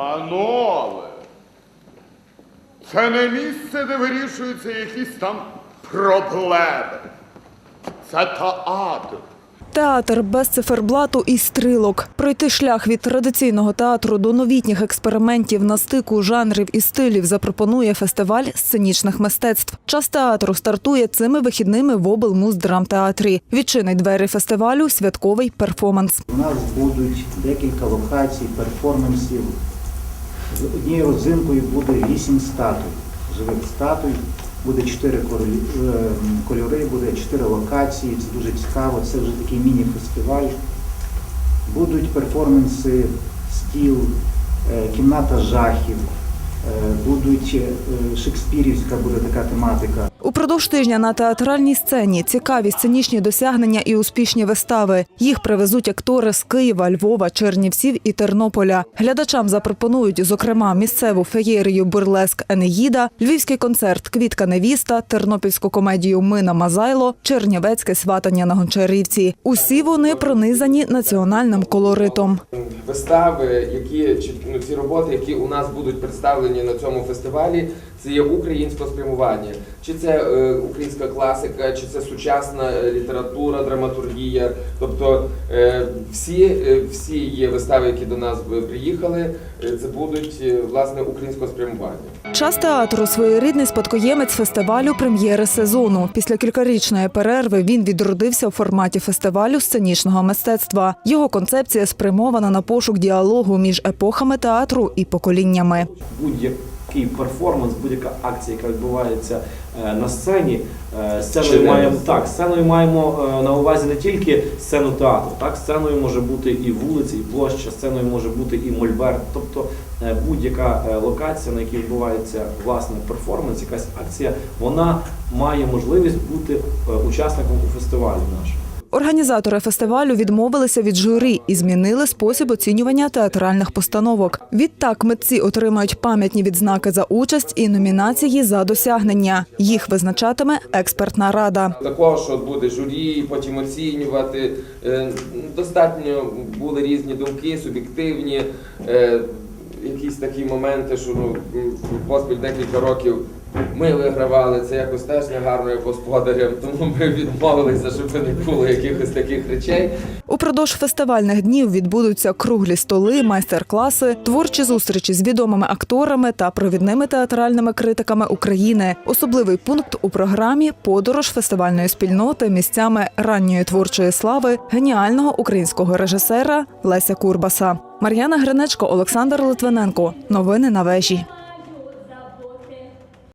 Панове, це не місце, де вирішуються якісь там проблеми. Це театр. Театр без циферблату і стрілок. Пройти шлях від традиційного театру до новітніх експериментів на стику жанрів і стилів запропонує фестиваль сценічних мистецтв. Час театру стартує цими вихідними в облмуздрамтеатрі. Відчинить двері фестивалю святковий перформанс. У нас будуть декілька локацій, перформансів. З однією родзинкою буде вісім статуй, живих статуй. Буде чотири е, кольори, буде чотири локації. Це дуже цікаво. Це вже такий міні-фестиваль. Будуть перформанси, стіл, е, кімната жахів, будуть е, шекспірівська буде така тематика. Упродовж тижня на театральній сцені цікаві сценічні досягнення і успішні вистави. Їх привезуть актори з Києва, Львова, Чернівців і Тернополя. Глядачам запропонують, зокрема, місцеву феєрію Бурлеск Енеїда, львівський концерт Квітка невіста, тернопільську комедію Мина Мазайло, Чернівецьке сватання на Гончарівці. Усі вони пронизані національним колоритом. вистави, які ну, ці роботи, які у нас будуть представлені на цьому фестивалі, це є українського спрямування. Чи це е, українська класика, чи це сучасна е, література, драматургія. Тобто е, всі, е, всі є вистави, які до нас приїхали, е, це будуть е, власне українського спрямування. Час театру своєрідний спадкоємець фестивалю прем'єри сезону. Після кількарічної перерви він відродився в форматі фестивалю сценічного мистецтва. Його концепція спрямована на пошук діалогу між епохами театру і поколіннями. Будь-який перформанс, будь-яка акція, яка відбувається е, на сцені. е, Сценою маємо так, сценою маємо е, на увазі не тільки сцену театру, так сценою може бути і вулиця, і площа, сценою може бути і мольберт. Тобто будь-яка локація, на якій відбувається власне перформанс, якась акція, вона має можливість бути учасником у фестивалі нашому. Організатори фестивалю відмовилися від журі і змінили спосіб оцінювання театральних постановок. Відтак митці отримають пам'ятні відзнаки за участь і номінації за досягнення. Їх визначатиме експертна рада. Такого, що буде журі, потім оцінювати. Е, Достатньо були різні думки, суб'єктивні, е, якісь такі моменти, що ну, поспіль декілька років ми вигравали, це якось теж не гарно як господарям, тому ми відмовилися, щоб не було якихось таких речей. Упродовж фестивальних днів відбудуться круглі столи, майстер-класи, творчі зустрічі з відомими акторами та провідними театральними критиками України. Особливий пункт у програмі подорож фестивальної спільноти місцями ранньої творчої слави геніального українського режисера Леся Курбаса. Мар'яна Гринечко, Олександр Литвиненко. Новини на вежі.